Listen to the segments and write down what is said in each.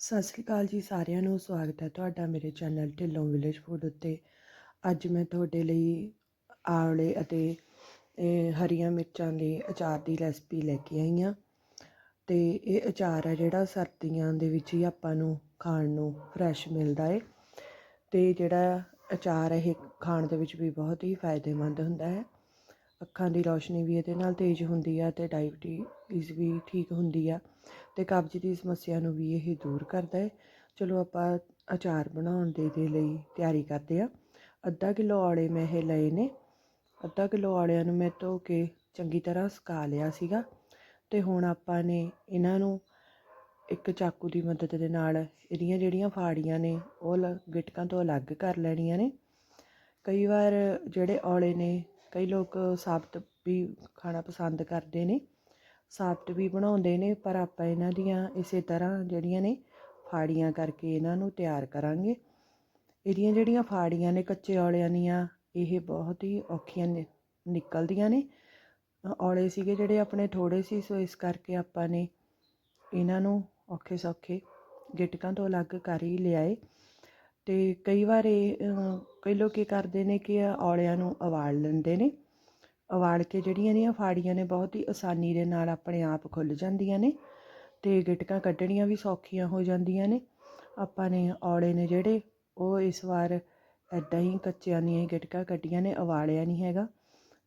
ਸਤਿ ਸ੍ਰੀ ਅਕਾਲ ਜੀ ਸਾਰਿਆਂ ਨੂੰ, ਸਵਾਗਤ ਹੈ ਤੁਹਾਡਾ ਮੇਰੇ ਚੈਨਲ ਢਿੱਲੋਂ ਵਿਲੇਜ ਫੂਡ ਉੱਤੇ। ਅੱਜ ਮੈਂ ਤੁਹਾਡੇ ਲਈ ਆਵਲੇ ਅਤੇ ਹਰੀਆਂ ਮਿਰਚਾਂ ਦੇ ਅਚਾਰ ਦੀ ਰੈਸਪੀ ਲੈ ਕੇ ਆਈ ਹਾਂ। ਤੇ ਇਹ ਅਚਾਰ ਹੈ ਜਿਹੜਾ ਸਰਦੀਆਂ ਦੇ ਵਿੱਚ ਹੀ ਆਪਾਂ ਨੂੰ ਖਾਣ ਨੂੰ ਫਰੈਸ਼ ਮਿਲਦਾ ਹੈ ਤੇ ਜਿਹੜਾ ਅਚਾਰ ਹੈ ਇਹ ਖਾਣ ਦੇ ਵਿੱਚ ਵੀ ਬਹੁਤ ਹੀ ਫਾਇਦੇਮੰਦ ਹੁੰਦਾ ਹੈ। ਅੱਖਾਂ ਦੀ ਰੌਸ਼ਨੀ ਵੀ ਇਹਦੇ ਨਾਲ ਤੇਜ਼ ਹੁੰਦੀ ਆ ਅਤੇ ਡਾਇਬਟੀਜ਼ ਵੀ ਠੀਕ ਹੁੰਦੀ ਆ ਅਤੇ ਕਬਜ਼ ਦੀ ਸਮੱਸਿਆ ਨੂੰ ਵੀ ਇਹ ਦੂਰ ਕਰਦਾ ਹੈ ਚਲੋ ਆਪਾਂ ਅਚਾਰ ਬਣਾਉਣ ਦੇ ਦੇ ਲਈ ਤਿਆਰੀ ਕਰਦੇ ਆ। ਅੱਧਾ ਕਿਲੋ ਔਲੇ ਮੈਂ ਇਹ ਲਏ ਨੇ। ਅੱਧਾ ਕਿਲੋ ਔਲਿਆਂ ਨੂੰ ਮੈਂ ਧੋ ਕੇ ਚੰਗੀ ਤਰ੍ਹਾਂ ਸੁਕਾ ਲਿਆ ਸੀਗਾ ਤੇ ਹੁਣ ਆਪਾਂ ਨੇ ਇਹਨਾਂ ਨੂੰ ਇੱਕ ਚਾਕੂ ਦੀ ਮਦਦ ਦੇ ਨਾਲ ਇਹਦੀਆਂ ਜਿਹੜੀਆਂ ਫਾੜੀਆਂ ਨੇ ਉਹ ਲ- ਗਿਟਕਾਂ ਤੋਂ ਅਲੱਗ ਕਰ ਲੈਣੀਆਂ ਨੇ। ਕਈ ਵਾਰ ਜਿਹੜੇ ਔਲੇ ਨੇ ਕਈ ਲੋਕ ਸਾਬਤ ਵੀ ਖਾਣਾ ਪਸੰਦ ਕਰਦੇ ਨੇ, ਸਾਬਤ ਵੀ ਬਣਾਉਂਦੇ ਨੇ, ਪਰ ਆਪਾਂ ਇਹਨਾਂ ਦੀਆਂ ਇਸੇ ਤਰ੍ਹਾਂ ਜਿਹੜੀਆਂ ਨੇ ਫਾੜੀਆਂ ਕਰਕੇ ਇਹਨਾਂ ਨੂੰ ਤਿਆਰ ਕਰਾਂਗੇ। ਇਹਦੀਆਂ ਜਿਹੜੀਆਂ ਫਾੜੀਆਂ ਨੇ ਕੱਚੇ ਔਲਿਆਂ ਦੀਆਂ, ਇਹ ਬਹੁਤ ਹੀ ਔਖੀਆਂ ਨਿ- ਨਿਕਲਦੀਆਂ ਨੇ। ਔਲੇ ਸੀਗੇ ਜਿਹੜੇ ਆਪਣੇ ਥੋੜੇ ਸੀ, ਸੋ ਇਸ ਕਰਕੇ ਆਪਾਂ ਨੇ ਇਹਨਾਂ ਨੂੰ ਔਖੇ ਸੌਖੇ ਗਿਟਕਾਂ ਤੋਂ ਅਲੱਗ ਕਰ ਹੀ ਲਿਆਏ। ਤੇ ਕਈ ਵਾਰ ਇਹ ਕਈ ਲੋਕ ਕੀ ਕਰਦੇ ਨੇ ਕਿ ਔਲਿਆਂ ਨੂੰ ਉਬਾਲ ਲੈਂਦੇ ਨੇ। ਉਬਾਲ ਕੇ ਜਿਹੜੀਆਂ ਇਹਦੀਆਂ ਫਾੜੀਆਂ ਨੇ ਬਹੁਤ ਹੀ ਆਸਾਨੀ ਦੇ ਨਾਲ ਆਪਣੇ ਆਪ ਖੁੱਲ੍ਹ ਜਾਂਦੀਆਂ ਨੇ ਅਤੇ ਗਿਟਕਾਂ ਕੱਢਣੀਆਂ ਵੀ ਸੌਖੀਆਂ ਹੋ ਜਾਂਦੀਆਂ ਨੇ। ਆਪਾਂ ਨੇ ਔਲੇ ਨੇ ਜਿਹੜੇ, ਉਹ ਇਸ ਵਾਰ ਇੱਦਾਂ ਹੀ ਕੱਚਿਆਂ ਦੀਆਂ ਗਿਟਕਾਂ ਕੱਢੀਆਂ ਨੇ, ਉਬਾਲਿਆ ਨਹੀਂ ਹੈਗਾ।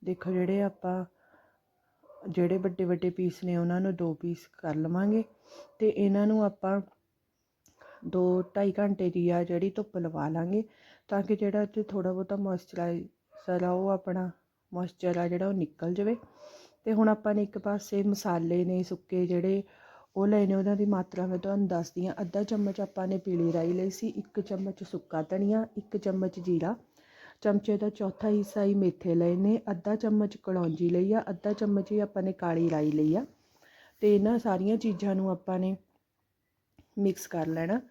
ਦੇਖੋ ਜਿਹੜੇ ਆਪਾਂ, ਜਿਹੜੇ ਵੱਡੇ ਵੱਡੇ ਪੀਸ ਨੇ, ਉਹਨਾਂ ਨੂੰ ਦੋ ਪੀਸ ਕਰ ਲਵਾਂਗੇ ਅਤੇ ਇਹਨਾਂ ਨੂੰ ਆਪਾਂ ਦੋ ਢਾਈ ਘੰਟੇ ਦੀ ਆ ਜਿਹੜੀ ਧੁੱਪ ਲਵਾ ਲਾਂਗੇ ਤਾਂ ਕਿ ਜਿਹੜਾ ਇੱਥੇ ਥੋੜਾ ਬਹੁਤਾ ਮੋਇਸਚਰਾਈਜ਼ਰ ਆ, ਉਹ ਆਪਣਾ ਮੋਇਸਚਰ ਆ ਜਿਹੜਾ ਉਹ ਨਿਕਲ ਜਾਵੇ। ਤੇ ਹੁਣ ਆਪਾਂ ਨੇ ਇੱਕ ਪਾਸੇ ਮਸਾਲੇ ਨੇ, ਸੁੱਕੇ ਜਿਹੜੇ, ਉਹ ਲਏ ਨੇ, ਉਹਨਾਂ ਦੀ ਮਾਤਰਾ ਮੈਂ ਤੁਹਾਨੂੰ ਦੱਸਦੀ ਹਾਂ। ਅੱਧਾ ਚਮਚ ਆਪਾਂ ਨੇ ਪੀਲੀ ਰਾਈ ਲਈ ਸੀ, ਇੱਕ ਚਮਚ ਸੁੱਕਾ ਧਨੀਆ, ਇੱਕ ਚਮਚ ਜੀਰਾ। ਚਮਚੇ ਦਾ ਚੌਥਾ ਹਿੱਸਾ ਹੀ ਮੇਥੇ ਲਏ ਨੇ, ਅੱਧਾ ਚਮਚ ਕਲੌਂਜੀ ਲਈ ਆ, ਅੱਧਾ ਚਮਚ ਹੀ ਆਪਾਂ ਨੇ ਕਾਲੀ ਰਾਈ ਲਈ ਆ। ਤੇ ਇਹਨਾਂ ਸਾਰੀਆਂ ਚੀਜ਼ਾਂ ਨੂੰ ਆਪਾਂ ਨੇ ਮਿਕਸ ਕਰ ਲੈਣਾ।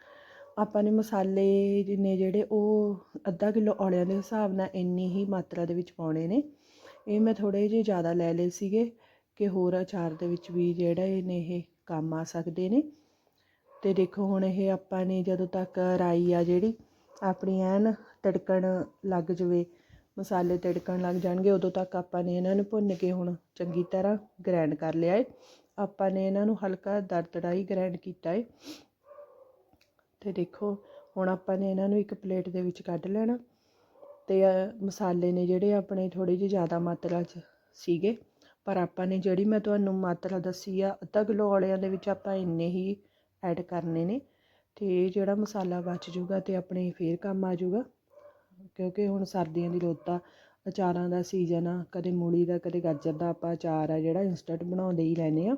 ਆਪਾਂ ਨੇ ਮਸਾਲੇ ਨੇ ਜਿਹੜੇ ਉਹ ਅੱਧਾ ਕਿਲੋ ਔਲਿਆਂ ਦੇ ਹਿਸਾਬ ਨਾਲ ਇੰਨੀ ਹੀ ਮਾਤਰਾ ਦੇ ਵਿੱਚ ਪਾਉਣੇ ਨੇ। ਇਹ ਮੈਂ ਥੋੜ੍ਹੇ ਜਿਹੇ ਜ਼ਿਆਦਾ ਲੈ ਲਏ ਸੀਗੇ ਕਿ ਹੋਰ ਅਚਾਰ ਦੇ ਵਿੱਚ ਵੀ ਜਿਹੜੇ ਨੇ ਇਹ ਕੰਮ ਆ ਸਕਦੇ ਨੇ। ਤੇ ਦੇਖੋ ਹੁਣ ਇਹ ਆਪਾਂ ਨੇ ਜਦੋਂ ਤੱਕ ਰਾਈ ਆ ਜਿਹੜੀ, ਆਪਣੀ ਐਨ ਤੜਕਣ ਲੱਗ ਜਵੇ, ਮਸਾਲੇ ਤੜਕਣ ਲੱਗ ਜਾਣਗੇ, ਉਦੋਂ ਤੱਕ ਆਪਾਂ ਨੇ ਇਹਨਾਂ ਨੂੰ ਭੁੰਨ ਕੇ ਹੁਣ ਚੰਗੀ ਤਰ੍ਹਾਂ ਗ੍ਰਾਈਂਡ ਕਰ ਲਿਆ ਏ। ਆਪਾਂ ਨੇ ਇਹਨਾਂ ਨੂੰ ਹਲਕਾ ਦਰਦੜਾ ਹੀ ਗ੍ਰਾਈਂਡ ਕੀਤਾ ਏ। ਤੇ ਦੇਖੋ, ਹੁਣ ਆਪਾਂ ਨੇ ਇਹਨਾਂ ਨੂੰ ਇੱਕ ਪਲੇਟ ਦੇ ਵਿੱਚ ਕੱਢ ਲੈਣਾ ਤੇ ਮਸਾਲੇ ਨੇ ਜਿਹੜੇ ਆਪਣੇ ਥੋੜੀ ਜਿਹੀ ਜ਼ਿਆਦਾ ਮਾਤਰਾ 'ਚ ਸੀਗੇ, ਪਰ ਆਪਾਂ ਨੇ ਜਿਹੜੀ ਮੈਂ ਤੁਹਾਨੂੰ ਮਾਤਰਾ ਦੱਸੀ ਆ, ਅੱਧਾ ਕਿਲੋ ਔਲਿਆਂ ਦੇ ਵਿੱਚ ਆਪਾਂ ਇੰਨੇ ਹੀ ਐਡ ਕਰਨੇ ਨੇ ਤੇ ਜਿਹੜਾ ਮਸਾਲਾ ਬਚ ਜੂਗਾ ਤੇ ਆਪਣੇ ਫੇਰ ਕੰਮ ਆ ਜੂਗਾ ਕਿਉਂਕਿ ਹੁਣ ਸਰਦੀਆਂ ਦੀ ਰੁੱਤ ਆ ਅਚਾਰਾਂ ਦਾ ਸੀਜ਼ਨ ਆ, ਕਦੇ ਮੂਲੀ ਦਾ, ਕਦੇ ਗਾਜਰ ਦਾ ਆਪਾਂ ਅਚਾਰ ਆ ਜਿਹੜਾ ਇੰਸਟੈਂਟ ਬਣਾਉਂਦੇ ਹੀ ਰਹਿੰਦੇ ਆ।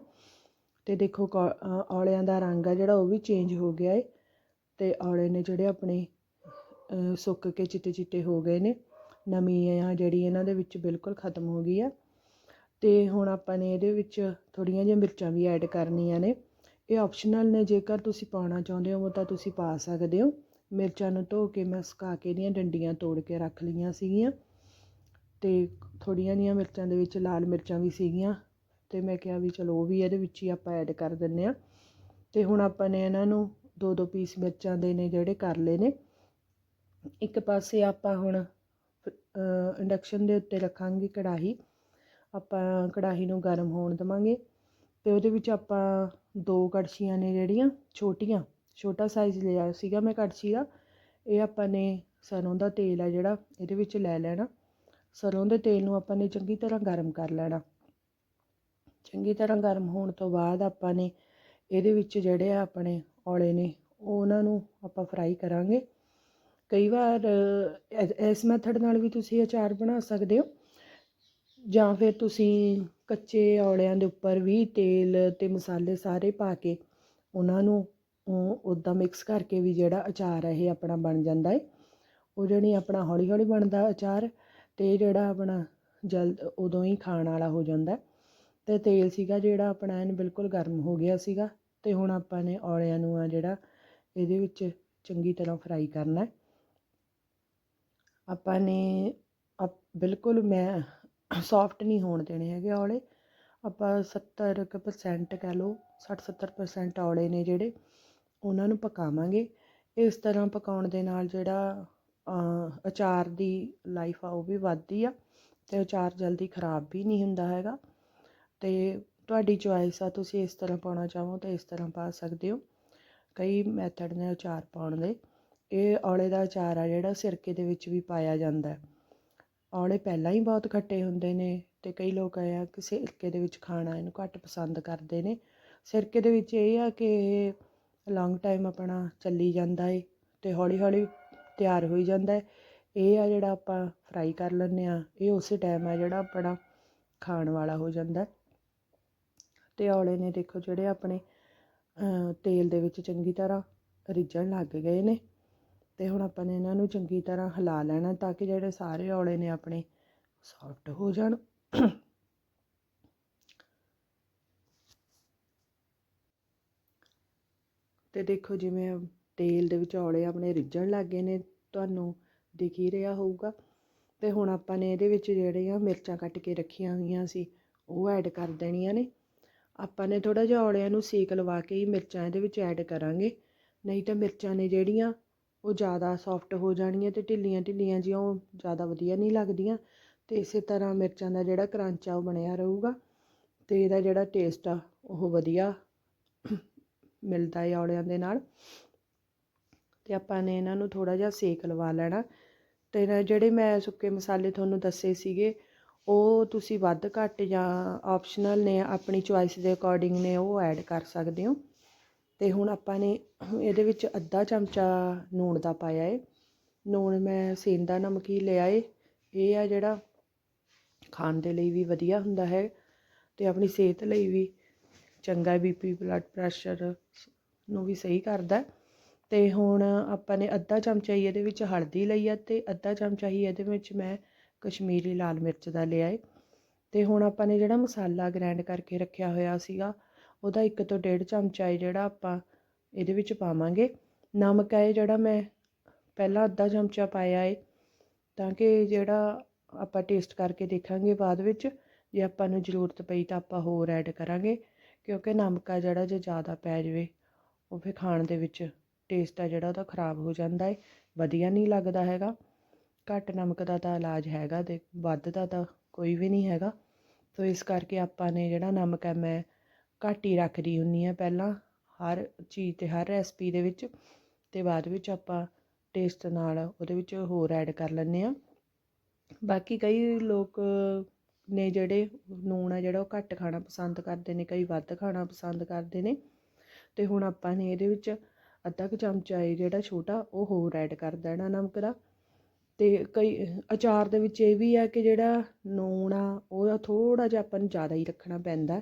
ਤੇ ਦੇਖੋ, ਕੌ- ਔਲਿਆਂ ਦਾ ਰੰਗ ਆ ਜਿਹੜਾ ਉਹ ਵੀ ਚੇਂਜ ਹੋ ਗਿਆ ਏ। ਅਤੇ ਔਲੇ ਨੇ ਜਿਹੜੇ ਆਪਣੇ ਸੁੱਕ ਕੇ ਚਿੱਟੇ ਚਿੱਟੇ ਹੋ ਗਏ ਨੇ ਨਮੀ ਆ ਜਿਹੜੀ ਇਹਨਾਂ ਦੇ ਵਿੱਚ ਬਿਲਕੁਲ ਖਤਮ ਹੋ ਗਈ ਆ। ਅਤੇ ਹੁਣ ਆਪਾਂ ਨੇ ਇਹਦੇ ਵਿੱਚ ਥੋੜ੍ਹੀਆਂ ਜਿਹੀਆਂ ਮਿਰਚਾਂ ਵੀ ਐਡ ਕਰਨੀਆਂ ਨੇ। ਇਹ ਆਪਸ਼ਨਲ ਨੇ, ਜੇਕਰ ਤੁਸੀਂ ਪਾਉਣਾ ਚਾਹੁੰਦੇ ਹੋ ਤਾਂ ਤੁਸੀਂ ਪਾ ਸਕਦੇ ਹੋ। ਮਿਰਚਾਂ ਨੂੰ ਧੋ ਕੇ ਮੈਂ ਸੁਕਾ ਕੇ ਇਹਦੀਆਂ ਡੰਡੀਆਂ ਤੋੜ ਕੇ ਰੱਖ ਲਈਆਂ ਸੀਗੀਆਂ। ਅਤੇ ਥੋੜ੍ਹੀਆਂ ਜਿਹੀਆਂ ਮਿਰਚਾਂ ਦੇ ਵਿੱਚ ਲਾਲ ਮਿਰਚਾਂ ਵੀ ਸੀਗੀਆਂ। ਅਤੇ ਮੈਂ ਕਿਹਾ ਵੀ ਚਲੋ ਉਹ ਵੀ ਇਹਦੇ ਵਿੱਚ ਹੀ ਆਪਾਂ ਐਡ ਕਰ ਦਿੰਨੇ ਆ ਅਤੇ ਹੁਣ ਆਪਾਂ ਨੇ ਇਹਨਾਂ ਨੂੰ ਦੋ ਦੋ ਪੀਸ ਮਿਰਚਾਂ ਦੇ ਨੇ ਜਿਹੜੇ ਕਰ ਲਏ ਨੇ। ਇੱਕ ਪਾਸੇ ਆਪਾਂ ਹੁਣ ਇੰਡਕਸ਼ਨ ਦੇ ਉੱਤੇ ਰੱਖਾਂਗੇ ਕੜਾਹੀ। ਆਪਾਂ ਕੜਾਹੀ ਨੂੰ ਗਰਮ ਹੋਣ ਦੇਵਾਂਗੇ ਤੇ ਉਹਦੇ ਵਿੱਚ ਆਪਾਂ ਦੋ ਕੜਛੀਆਂ ਨੇ ਜਿਹੜੀਆਂ ਛੋਟੀਆਂ, ਛੋਟਾ ਸਾਈਜ਼ ਲਿਆ ਸੀਗਾ ਮੈਂ ਕੜਛੀ ਦਾ। ਇਹ ਆਪਾਂ ਨੇ ਸਰੋਂ ਦਾ ਤੇਲ ਆ ਜਿਹੜਾ, ਇਹਦੇ ਵਿੱਚ ਲੈ ਲੈਣਾ। ਸਰੋਂ ਦੇ ਤੇਲ ਨੂੰ ਆਪਾਂ ਨੇ ਚੰਗੀ ਤਰ੍ਹਾਂ ਗਰਮ ਕਰ ਲੈਣਾ। ਚੰਗੀ ਤਰ੍ਹਾਂ ਗਰਮ ਹੋਣ ਤੋਂ ਬਾਅਦ ਆਪਾਂ ਨੇ ਇਹਦੇ ਵਿੱਚ ਜਿਹੜੇ ਆ ਆਪਣੇ ਔਲੇ ਨੇ ਉਹ ਉਹਨਾਂ ਨੂੰ ਆਪਾਂ ਫਰਾਈ ਕਰਾਂਗੇ। ਕਈ ਵਾਰ ਇਸ- ਮੈਥਡ ਨਾਲ ਵੀ ਤੁਸੀਂ ਅਚਾਰ ਬਣਾ ਸਕਦੇ ਹੋ। ਜਾਂ ਫਿਰ ਤੁਸੀਂ ਕੱਚੇ ਔਲਿਆਂ ਦੇ ਉੱਪਰ ਵੀ ਤੇਲ ਤੇ ਮਸਾਲੇ ਸਾਰੇ ਪਾ ਕੇ, ਉਹਨਾਂ ਨੂੰ ਉਦਾਂ ਮਿਕਸ ਕਰਕੇ ਵੀ ਜਿਹੜਾ ਅਚਾਰ ਹੈ ਇਹ ਆਪਣਾ ਬਣ ਜਾਂਦਾ ਹੈ ਉਹ ਜਿਹੜੀ ਆਪਣਾ ਹੌਲੀ ਹੌਲੀ ਬਣਦਾ ਅਚਾਰ, ਤੇ ਜਿਹੜਾ ਆਪਣਾ ਜਲਦ, ਉਦੋਂ ਹੀ ਖਾਣ ਵਾਲਾ ਹੋ ਜਾਂਦਾ। ਤੇ ਤੇਲ ਸੀਗਾ ਜਿਹੜਾ ਆਪਣਾ ਐਨ ਬਿਲਕੁਲ ਗਰਮ ਹੋ ਗਿਆ ਸੀਗਾ। ਅਤੇ ਹੁਣ ਆਪਾਂ ਨੇ ਔਲਿਆਂ ਨੂੰ ਆ ਜਿਹੜਾ ਇਹਦੇ ਵਿੱਚ ਚੰਗੀ ਤਰ੍ਹਾਂ ਫਰਾਈ ਕਰਨਾ ਆਪਾਂ ਨੇ ਬਿਲਕੁਲ ਮੈਂ ਸੌਫਟ ਨਹੀਂ ਹੋਣ ਦੇਣੇ ਹੈਗੇ ਔਲੇ। ਆਪਾਂ 70% ਕਹਿ ਲਓ 60 70% ਔਲੇ ਨੇ ਜਿਹੜੇ, ਉਹਨਾਂ ਨੂੰ ਪਕਾਵਾਂਗੇ। ਇਸ ਤਰ੍ਹਾਂ ਪਕਾਉਣ ਦੇ ਨਾਲ ਜਿਹੜਾ ਅਚਾਰ ਦੀ ਲਾਈਫ ਆ ਉਹ ਵੀ ਵੱਧਦੀ ਆ ਅਤੇ ਅਚਾਰ ਜਲਦੀ ਖਰਾਬ ਵੀ ਨਹੀਂ ਹੁੰਦਾ ਹੈਗਾ। ਅਤੇ ਤੁਹਾਡੀ ਚੋਇਸ ਆ, ਤੁਸੀਂ ਇਸ ਤਰ੍ਹਾਂ ਪਾਉਣਾ ਚਾਹੋ ਤਾਂ ਇਸ ਤਰ੍ਹਾਂ ਪਾ ਸਕਦੇ ਹੋ। ਕਈ ਮੈਥਡ ਨੇ ਅਚਾਰ ਪਾਉਣ ਦੇ। ਇਹ ਔਲੇ ਦਾ ਅਚਾਰ ਆ ਜਿਹੜਾ ਸਿਰਕੇ ਦੇ ਵਿੱਚ ਵੀ ਪਾਇਆ ਜਾਂਦਾ ਔਲੇ ਪਹਿਲਾਂ ਹੀ ਬਹੁਤ ਖੱਟੇ ਹੁੰਦੇ ਨੇ ਅਤੇ ਕਈ ਲੋਕ ਇਹ ਆ ਕਿ ਸਿਰਕੇ ਦੇ ਵਿੱਚ ਖਾਣਾ ਇਹਨੂੰ ਘੱਟ ਪਸੰਦ ਕਰਦੇ ਨੇ। ਸਿਰਕੇ ਦੇ ਵਿੱਚ ਇਹ ਆ ਕਿ ਇਹ ਲੌਂਗ ਟਾਈਮ ਆਪਣਾ ਚੱਲੀ ਜਾਂਦਾ ਏ ਅਤੇ ਹੌਲੀ ਹੌਲੀ ਤਿਆਰ ਹੋਈ ਜਾਂਦਾ ਇਹ ਆ ਜਿਹੜਾ ਆਪਾਂ ਫਰਾਈ ਕਰ ਲੈਂਦੇ ਆ ਇਹ ਉਸੇ ਟਾਈਮ ਆ ਜਿਹੜਾ ਆਪਣਾ ਖਾਣ ਵਾਲਾ ਹੋ ਜਾਂਦਾ ਅਤੇ ਔਲੇ ਨੇ ਦੇਖੋ ਜਿਹੜੇ ਆਪਣੇ ਅ, ਤੇਲ ਦੇ ਵਿੱਚ ਚੰਗੀ ਤਰ੍ਹਾਂ ਰਿੱਝਣ ਲੱਗ ਗਏ ਨੇ। ਅਤੇ ਹੁਣ ਆਪਾਂ ਨੇ ਇਹਨਾਂ ਨੂੰ ਚੰਗੀ ਤਰ੍ਹਾਂ ਹਿਲਾ ਲੈਣਾ ਤਾਂ ਕਿ ਜਿਹੜੇ ਸਾਰੇ ਔਲੇ ਨੇ ਆਪਣੇ ਸੌਫਟ ਹੋ ਜਾਣ। ਤੇ ਦੇਖੋ ਜਿਵੇਂ ਤੇਲ ਦੇ ਵਿੱਚ ਔਲੇ ਆਪਣੇ ਰਿੱਝਣ ਲੱਗ ਗਏ ਨੇ ਤੁਹਾਨੂੰ ਦਿਖ ਹੀ ਰਿਹਾ ਹੋਊਗਾ। ਤੇ ਹੁਣ ਆਪਾਂ ਨੇ ਇਹਦੇ ਵਿੱਚ ਜਿਹੜੀਆਂ ਮਿਰਚਾਂ ਕੱਟ ਕੇ ਰੱਖੀਆਂ ਹੋਈਆਂ ਸੀ ਉਹ ਐਡ ਕਰ ਦੇਣੀਆਂ ਨੇ। ਆਪਾਂ ਨੇ ਥੋੜ੍ਹਾ ਜਿਹਾ ਔਲਿਆਂ ਨੂੰ ਸੇਕ ਲਵਾ ਕੇ ਹੀ ਮਿਰਚਾਂ ਇਹਦੇ ਵਿੱਚ ਐਡ ਕਰਾਂਗੇ। ਨਹੀਂ ਤਾਂ ਮਿਰਚਾਂ ਨੇ ਜਿਹੜੀਆਂ ਉਹ ਜ਼ਿਆਦਾ ਸੌਫਟ ਹੋ ਜਾਣੀਆਂ ਅਤੇ ਢਿੱਲੀਆਂ ਢਿੱਲੀਆਂ ਜਿਹੀਆਂ ਉਹ ਜ਼ਿਆਦਾ ਵਧੀਆ ਨਹੀਂ ਲੱਗਦੀਆਂ ਅਤੇ ਇਸੇ ਤਰ੍ਹਾਂ ਮਿਰਚਾਂ ਦਾ ਜਿਹੜਾ ਕਰੰਚ ਆ ਉਹ ਬਣਿਆ ਰਹੂਗਾ ਅਤੇ ਇਹਦਾ ਜਿਹੜਾ ਟੇਸਟ ਆ ਉਹ ਵਧੀਆ ਮਿਲਦਾ ਹੈ ਔਲਿਆਂ ਦੇ ਨਾਲ। ਅਤੇ ਆਪਾਂ ਨੇ ਇਹਨਾਂ ਨੂੰ ਥੋੜ੍ਹਾ ਜਿਹਾ ਸੇਕ ਲਵਾ ਲੈਣਾ। ਅਤੇ ਜਿਹੜੇ ਮੈਂ ਸੁੱਕੇ ਮਸਾਲੇ ਤੁਹਾਨੂੰ ਦੱਸੇ ਸੀਗੇ ਉਹ ਤੁਸੀਂ ਵੱਧ ਘੱਟ ਜਾਂ ਆਪਸ਼ਨਲ ਨੇ, ਆਪਣੀ ਚੋਇਸ ਦੇ ਅਕੋਰਡਿੰਗ ਨੇ, ਉਹ ਐਡ ਕਰ ਸਕਦੇ ਹੋ। ਅਤੇ ਹੁਣ ਆਪਾਂ ਨੇ ਇਹਦੇ ਵਿੱਚ ਅੱਧਾ ਚਮਚਾ ਲੂਣ ਦਾ ਪਾਇਆ ਹੈ ਲੂਣ ਮੈਂ ਸੇਂਦਾ ਨਮਕ ਹੀ ਲਿਆ ਹੈ ਇਹ ਆ ਜਿਹੜਾ ਖਾਣ ਦੇ ਲਈ ਵੀ ਵਧੀਆ ਹੁੰਦਾ ਹੈ ਅਤੇ ਆਪਣੀ ਸਿਹਤ ਲਈ ਵੀ ਚੰਗਾ ਬੀਪੀ ਬਲੱਡ ਪ੍ਰੈਸ਼ਰ ਨੂੰ ਵੀ ਸਹੀ ਕਰਦਾ ਅਤੇ ਹੁਣ ਆਪਾਂ ਨੇ ਅੱਧਾ ਚਮਚਾ ਹੀ ਇਹਦੇ ਵਿੱਚ ਹਲਦੀ ਲਈ ਆ ਅਤੇ ਅੱਧਾ ਚਮਚਾ ਹੀ ਇਹਦੇ ਵਿੱਚ ਮੈਂ ਕਸ਼ਮੀਰੀ ਲਾਲ ਮਿਰਚ ਦਾ ਲਿਆ ਏ। ਅਤੇ ਹੁਣ ਆਪਾਂ ਨੇ ਜਿਹੜਾ ਮਸਾਲਾ ਗ੍ਰੈਂਡ ਕਰਕੇ ਰੱਖਿਆ ਹੋਇਆ ਸੀਗਾ, ਉਹਦਾ ਇੱਕ ਤੋਂ ਡੇਢ ਚਮਚਾ ਏ ਜਿਹੜਾ ਆਪਾਂ ਇਹਦੇ ਵਿੱਚ ਪਾਵਾਂਗੇ। ਨਮਕ ਹੈ ਜਿਹੜਾ ਮੈਂ ਪਹਿਲਾਂ ਅੱਧਾ ਚਮਚਾ ਪਾਇਆ ਏ, ਤਾਂ ਕਿ ਜਿਹੜਾ ਆਪਾਂ ਟੇਸਟ ਕਰਕੇ ਦੇਖਾਂਗੇ ਬਾਅਦ ਵਿੱਚ, ਜੇ ਆਪਾਂ ਨੂੰ ਜ਼ਰੂਰਤ ਪਈ ਤਾਂ ਆਪਾਂ ਹੋਰ ਐਡ ਕਰਾਂਗੇ, ਕਿਉਂਕਿ ਨਮਕ ਆ ਜਿਹੜਾ ਜੇ ਜ਼ਿਆਦਾ ਪੈ ਜਾਵੇ, ਉਹ ਫਿਰ ਖਾਣ ਦੇ ਵਿੱਚ ਟੇਸਟ ਆ ਜਿਹੜਾ ਉਹਦਾ ਖ਼ਰਾਬ ਹੋ ਜਾਂਦਾ ਏ, ਵਧੀਆ ਨਹੀਂ ਲੱਗਦਾ ਹੈਗਾ। ਘੱਟ ਨਮਕ ਦਾ ਤਾਂ ਇਲਾਜ ਹੈਗਾ ਅਤੇ ਵੱਧ ਦਾ ਤਾਂ ਕੋਈ ਵੀ ਨਹੀਂ ਹੈਗਾ। ਸੋ ਇਸ ਕਰਕੇ ਆਪਾਂ ਨੇ ਜਿਹੜਾ ਨਮਕ ਹੈ ਮੈਂ ਘੱਟ ਹੀ ਰੱਖਦੀ ਹੁੰਦੀ ਹਾਂ ਪਹਿਲਾਂ ਹਰ ਚੀਜ਼ 'ਤੇ ਹਰ ਰੈਸਪੀ ਦੇ ਵਿੱਚ ਅਤੇ ਬਾਅਦ ਵਿੱਚ ਆਪਾਂ ਟੇਸਟ ਨਾਲ ਉਹਦੇ ਵਿੱਚ ਹੋਰ ਐਡ ਕਰ ਲੈਂਦੇ ਹਾਂ। ਬਾਕੀ ਕਈ ਲੋਕ ਨੇ ਜਿਹੜੇ ਲੂਣ ਆ ਜਿਹੜਾ ਉਹ ਘੱਟ ਖਾਣਾ ਪਸੰਦ ਕਰਦੇ ਨੇ, ਕਈ ਵੱਧ ਖਾਣਾ ਪਸੰਦ ਕਰਦੇ ਨੇ। ਅਤੇ ਹੁਣ ਆਪਾਂ ਨੇ ਇਹਦੇ ਵਿੱਚ ਅੱਧਾ ਕੁ ਚਮਚਾ ਹੈ ਜਿਹੜਾ ਛੋਟਾ ਉਹ ਹੋਰ ਐਡ ਕਰ ਦੇਣਾ ਨਮਕ ਦਾ। ਅਤੇ ਕਈ ਅਚਾਰ ਦੇ ਵਿੱਚ ਇਹ ਵੀ ਹੈ ਕਿ ਜਿਹੜਾ ਲੂਣ ਆ, ਉਹ ਥੋੜ੍ਹਾ ਜਿਹਾ ਆਪਾਂ ਨੂੰ ਜ਼ਿਆਦਾ ਹੀ ਰੱਖਣਾ ਪੈਂਦਾ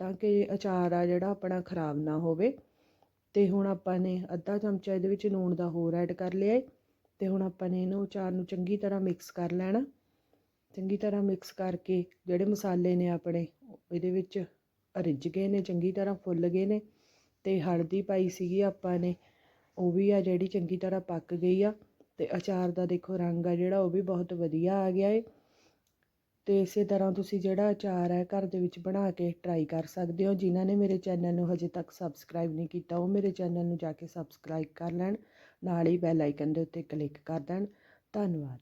ਤਾਂ ਕਿ ਅਚਾਰ ਆ ਜਿਹੜਾ ਆਪਣਾ ਖ਼ਰਾਬ ਨਾ ਹੋਵੇ। ਅਤੇ ਹੁਣ ਆਪਾਂ ਨੇ ਅੱਧਾ ਚਮਚਾ ਇਹਦੇ ਵਿੱਚ ਲੂਣ ਦਾ ਹੋਰ ਐਡ ਕਰ ਲਿਆ ਅਤੇ ਹੁਣ ਆਪਾਂ ਨੇ ਇਹਨੂੰ ਅਚਾਰ ਨੂੰ ਚੰਗੀ ਤਰ੍ਹਾਂ ਮਿਕਸ ਕਰ ਲੈਣਾ। ਚੰਗੀ ਤਰ੍ਹਾਂ ਮਿਕਸ ਕਰਕੇ ਜਿਹੜੇ ਮਸਾਲੇ ਨੇ ਆਪਣੇ, ਇਹਦੇ ਵਿੱਚ ਰਿੱਝ ਗਏ ਨੇ, ਚੰਗੀ ਤਰ੍ਹਾਂ ਫੁੱਲ ਗਏ ਨੇ ਅਤੇ ਹਲਦੀ ਪਾਈ ਸੀਗੀ ਆਪਾਂ ਨੇ, ਉਹ ਵੀ ਆ ਜਿਹੜੀ ਚੰਗੀ ਤਰ੍ਹਾਂ ਪੱਕ ਗਈ ਆ। ਅਤੇ ਅਚਾਰ ਦਾ ਦੇਖੋ ਰੰਗ ਆ ਜਿਹੜਾ ਉਹ ਵੀ ਬਹੁਤ ਵਧੀਆ ਆ ਗਿਆ ਏ। ਅਤੇ ਇਸੇ ਤਰ੍ਹਾਂ ਤੁਸੀਂ ਜਿਹੜਾ ਅਚਾਰ ਹੈ ਘਰ ਦੇ ਵਿੱਚ ਬਣਾ ਕੇ ਟਰਾਈ ਕਰ ਸਕਦੇ ਹੋ। ਜਿਨ੍ਹਾਂ ਨੇ ਮੇਰੇ ਚੈਨਲ ਨੂੰ ਹਜੇ ਤੱਕ ਸਬਸਕ੍ਰਾਈਬ ਨਹੀਂ ਕੀਤਾ, ਉਹ ਮੇਰੇ ਚੈਨਲ ਨੂੰ ਜਾ ਕੇ ਸਬਸਕ੍ਰਾਈਬ ਕਰ ਲੈਣ। ਨਾਲ ਹੀ ਬੈਲ ਆਈਕਨ ਦੇ ਉੱਤੇ ਕਲਿੱਕ ਕਰ ਦੇਣ। ਧੰਨਵਾਦ।